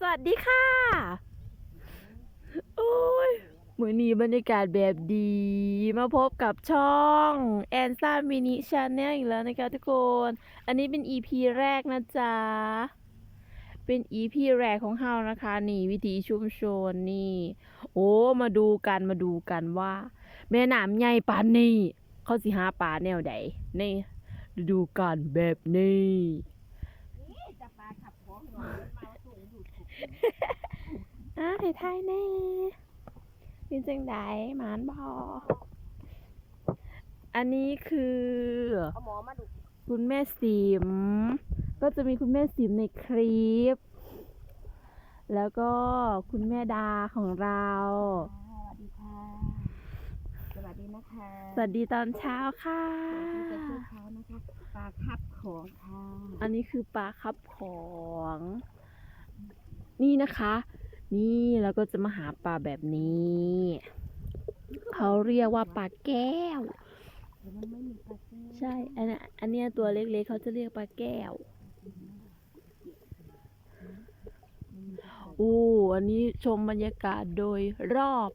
สวัสดีค่ะ โอ้ยมือนี้บรรยากาศแบบดี มาพบกับช่องแอนซ่ามินิชาแนลอีกแล้วนะคะทุกคน อันนี้เป็น EP แรกนะจ๊ะ เป็น EP แรกของเฮานะคะ นี่วิถีชุมชนนี่ โอ้ มาดูกันมาดูกันว่า แม่น้ำใหญ่ปานนี้เขาสิหาปลาแนวใดในฤดูกาลแบบนี้จะปลาขับของ อยมาสูงอยู่ถูกอะให้ทายแน่เป็นจังไดหมานบออันนี้คือเอาหมอมาดูคุณแม่สิม ก็จะมีคุณแม่สิมในคลิป แล้วก็คุณแม่ดาของเรา สวัสดีค่ะ สวัสดีนะคะสวัสดีตอนเช้าค่ะ สวัสดีเช้านะคะปลาขับของค่ะ อันนี้คือปลาครับของ นี่นะคะ นี่เราก็จะมาหาปลาแบบนี้ เขาเรียกว่าปลาแก้ว ใช่ อันนี้อันนี้ตัวเล็กๆเขาจะเรียกปลาแก้วโอ้อันนี้ชมบรรยากาศโดยรอบ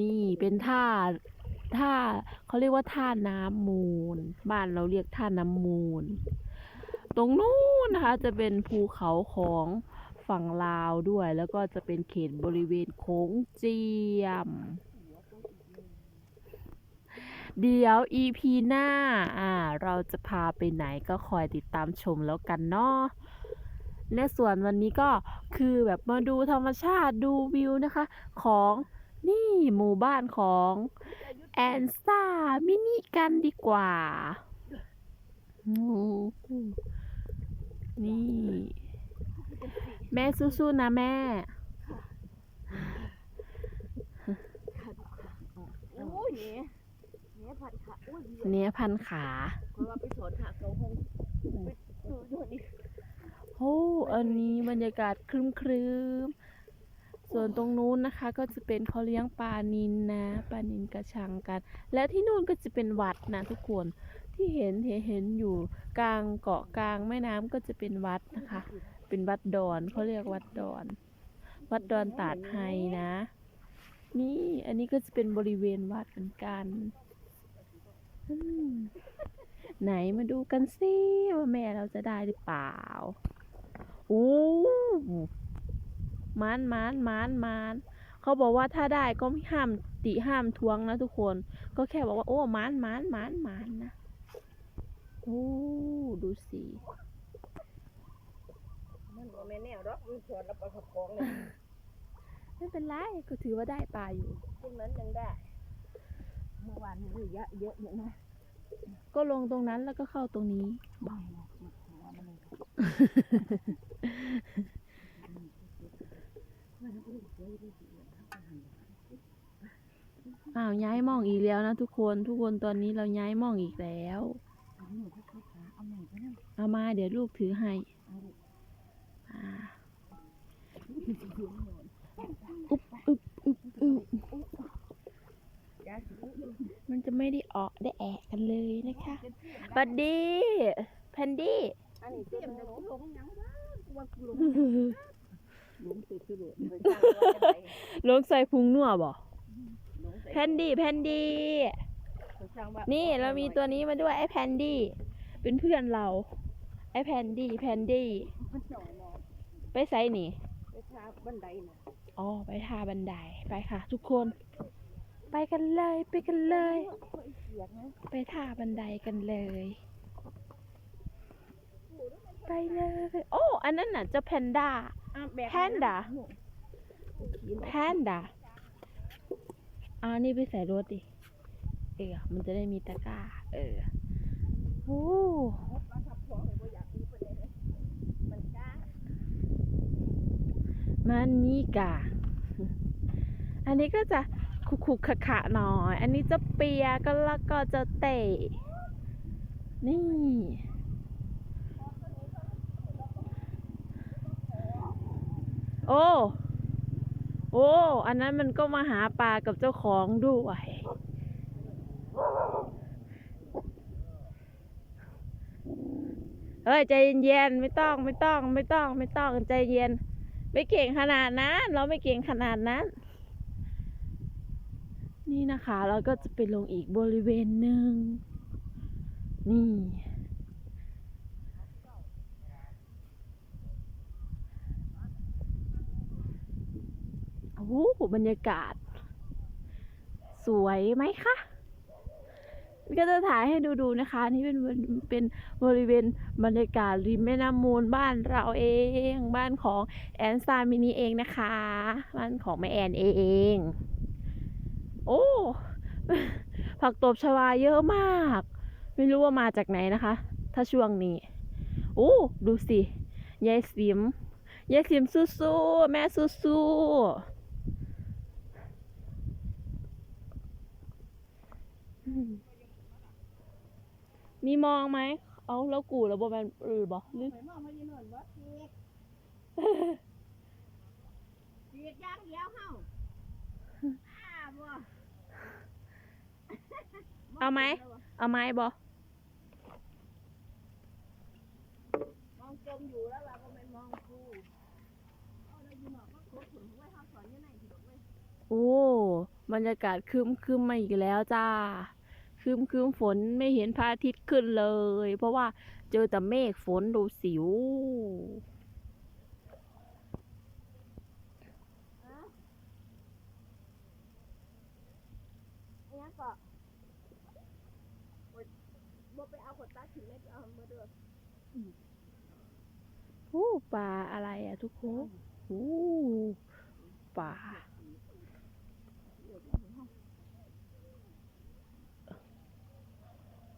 นี่เป็นท่าท่าเขาเรียกว่าท่าน้ำมูล บ้านเราเรียกท่าน้ำมูล ตรงนู้นนะคะจะเป็นภูเขาของ ฝั่งลาวด้วย แล้วก็จะเป็นเขตบริเวณโค้งเจียม เดี๋ยว EP หน้า อ่า เราจะพาไปไหนก็คอยติดตามชมแล้วกันเนาะในส่วนวันนี้ก็คือแบบมาดูธรรมชาติดูวิวนะคะ ของนี่หมู่บ้านของแอนซ่ามินิกันดีกว่า นี่ แม่สู้ๆนะแม่ โอ้ยเนี่ยเนี่ยผัดขาโอ้ยเนี้ยพันขาเพราะว่าไปสอนขาเขาห้องไปดูด้วยนี่โอ้อันนี้บรรยากาศครึ้มครึมๆส่วนตรงนู้นนะคะ ก็จะเป็นเขาเลี้ยงปลานินนะปลานินกระชังกัน และที่นู่นก็จะเป็นวัดนะทุกคนที่เห็นเห็นเห็นอยู่กลางเกาะกลางแม่น้ำก็จะเป็นวัดนะคะ เป็นวัดดอนเขาเรียกวัดดอน วัดดอนตาดไฮนะ นี่อันนี้ก็จะเป็นบริเวณวัดเหมือนกันไหนมาดูกันสิว่าแม่เราจะได้หรือเปล่าโอ้มานมานมานมานเขาบอกว่าถ้าได้ก็ไม่ห้ามติห้ามทวงนะทุกคน ก็แค่บอกว่า โอ้มานมานมานมานนะ โอ้ ดูสิ มันก็ไม่แน่หรอกมันสอนแล้วปลาขับของเลยไม่เป็นไรก็ถือว่าได้ปลาอยู่พวกนั้นยังได้เมื่อวานนี่เยอะเยอะอยู่นะก็ลงตรงนั้นแล้วก็เข้าตรงนี้บ้านะหัวมันเลยอ้าวย้ายหมองอีกแล้วนะทุกคนทุกคนตอนนี้เราย้ายหมองอีกแล้ว เอาหนูเขาเขาขาเอาหนูก็นั่งเอามาเดี๋ยวลูกถือให้ อุ๊บอุ๊บอุ๊บอุ๊บมันจะไม่ได้ออกได้แอะกันเลยนะคะบัดดี้แพนดี้อันนี้เต็มเลยลงยังบ้างกูว่าลงลงติดสุดเลงใส่พุงนัวบ่แพนดี้แพนดี้ นี่เรามีตัวนี้มาด้วยไอ้แพนดี้ เป็นเพื่อนเรา ไอ้แพนดี้แพนดี้มันหน่อยมองไปใส่นี่ ไปทาบันไดน่ะอ๋อ ไปทาบันได ไปค่ะ ทุกคน ไปกันเลย ไปกันเลยค่อยเสียงนะไปทาบันไดกันเลย ไปเลย โอ้ อันนั้นน่ะเจะแพนด้าอะแบกแพนด้า แพนด้าเอาอันนี่ไปใส่รถดิ เออ มันจะได้มีตะกร้า เออ โอ้ มาทับของเลยว่าอยากดูไปเลยมันกล้า มันมีกาอันนี้ก็จะคุกคุกขะขะหน่อย อันนี้จะเปียก็แล้วก็จะเตะ นี่ โอ้ โอ้ อันนั้นมันก็มาหาปลากับเจ้าของด้วยเอ้ยใจเย็นๆไม่ต้องไม่ต้องไม่ต้องไม่ต้องใจเย็น ไม่เก่งขนาดนั้น เราไม่เก่งขนาดนั้น นี่นะคะ เราก็จะไปลงอีกบริเวณหนึ่ง นี่ โอ้โหบรรยากาศ สวยไหมคะ ก็จะถ่ายให้ดูๆนะคะ นี่เป็นเป็นบริเวณบรรยากาศริมแม่น้ำมูลบ้านเราเองบ้านของแอนซามินีเองนะคะ บ้านของแม่แอนเองโอ้ผักตบชวาเยอะมาก ไม่รู้ว่ามาจากไหนนะคะ ถ้าช่วงนี้โอ้ดูสิยายสิมยายสิมสู้ๆแม่สู้ๆอืม มีมองไหม เอาแล้วกูแล้วบแมนเออบอกหรือไปมองมาอยู่โน่นบ่เสียดเสียดอย่างเดียวเฮาอ้าบ่เอาไหม เอาไม้บอมองจมอยู่แล้วเราก็ไม่มองกูเอาได้ยินหรอกว่าโคตรถึงไว้เฮาสอนยังไงที่บอกเว้ยโอ้ บรรยากาศครึมครึมมาอีกแล้วจ้า ครึมครึมฝนไม่เห็นพระอาทิตย์ขึ้นเลย เพราะว่าเจอแต่เมฆฝนดูสิวอันนี้ก็โอ๊ยบ่ไปเอาขวดตาถึงเลยไปเอามาด้อโอ้ปลาอะไรอะทุกคนโอ้ปลา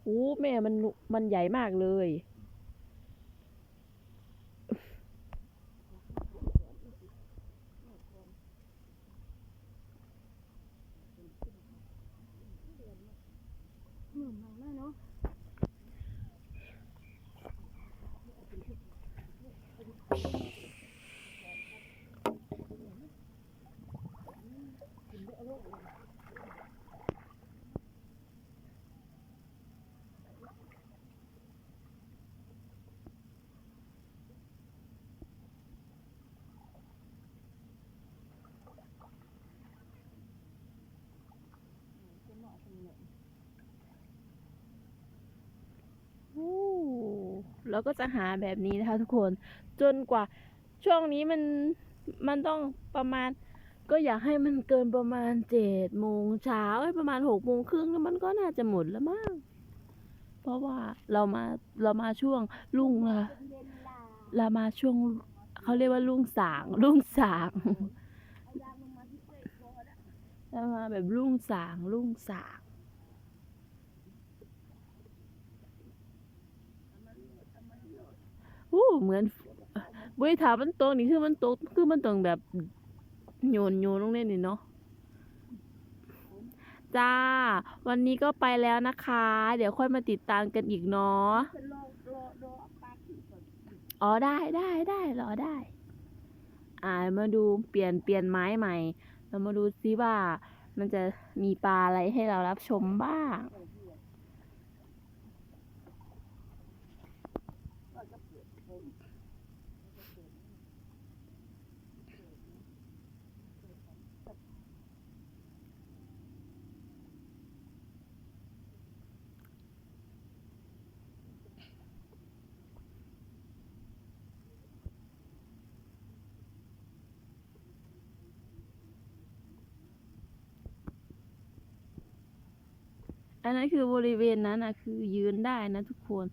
อ้แม่มันมันใหญ่มากเลย อืมมองหน้าเนาะ โอ้ แล้วก็จะหาแบบนี้นะคะทุกคน จนกว่าช่วงนี้มันมันต้องประมาณ ก็อยากให้มันเกินประมาณเจ็ดโมงเช้าเอ้ยประมาณหกโมงครึ่งแล้วมันก็น่าจะหมดแล้วมั้งเพราะว่าเรามาเรามาช่วงรุ่งละเป็นเวลาเรามาช่วงเขาเรียกว่ารุ่งสางรุ่งสางเอายางลงมาที่เป้พอแล้วเรามาแบบรุ่งสางรุ่งสางโอ้เหมือนเว้ยถามมันตรงนี่คือมันตกคือมันตรงแบบโยนโยนลงเล่นนี่เนาะจ้า วันนี้ก็ไปแล้วนะคะ เดี๋ยวค่อยมาติดตามกันอีกเนาะอ๋อได้ได้ได้รอได้ อ่ามาดูเปลี่ยนเปลี่ยนไม้ใหม่ เรามาดูซิว่ามันจะมีปลาอะไรให้เรารับชมบ้าง อันนั้นคือบริเวณนั้นนะคือยืนได้นะทุกคน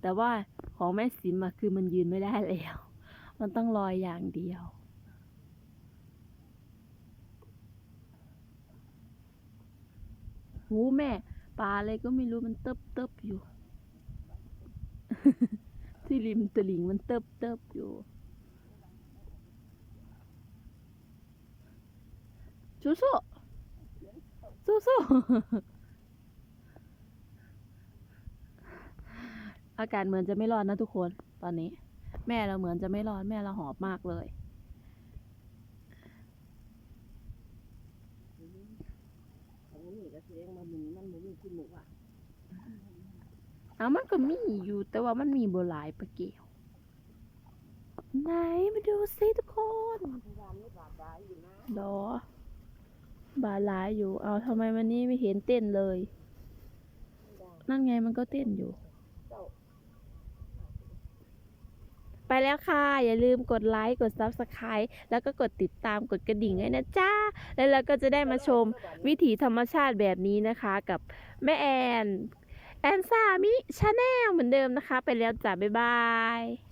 แต่ว่าของแม่สิมอะคือมันยืนไม่ได้แล้ว มันต้องลอยอย่างเดียวหูแม่ปลาอะไรก็ไม่รู้มันเติบเติบอยู่ ที่ริมตลิ่งมันเติบเติบอยู่ สู้สู้สู้สู้ อาการเหมือนจะไม่รอดนะทุกคน ตอนนี้ แม่เราเหมือนจะไม่รอด แม่เราหอบมากเลยอันนี้ก็แสดงว่าหมูมันหมูมีคุณหมูอะอ้าวมันก็มีอยู่ แต่ว่ามันมีบ่หลายปะเกี่ยวไหนมาดูสิทุกคนวานไม่บาดร้ายอยู่นะหรอบาหลายอยู่ เอาทำไมวันนี้ไม่เห็นเต้นเลย นั่นไงมันก็เต้นอยู่ ไปแล้วค่ะ อย่าลืมกดไลค์กด Subscribe แล้วก็กดติดตามกดกระดิ่งด้วยนะจ้าแล้วเราก็จะได้มาชมวิถีธรรมชาติแบบนี้นะคะ กับแม่แอนแอนซามิชาแนลเหมือนเดิมนะคะ ไปแล้วจ้าบ๊ายบาย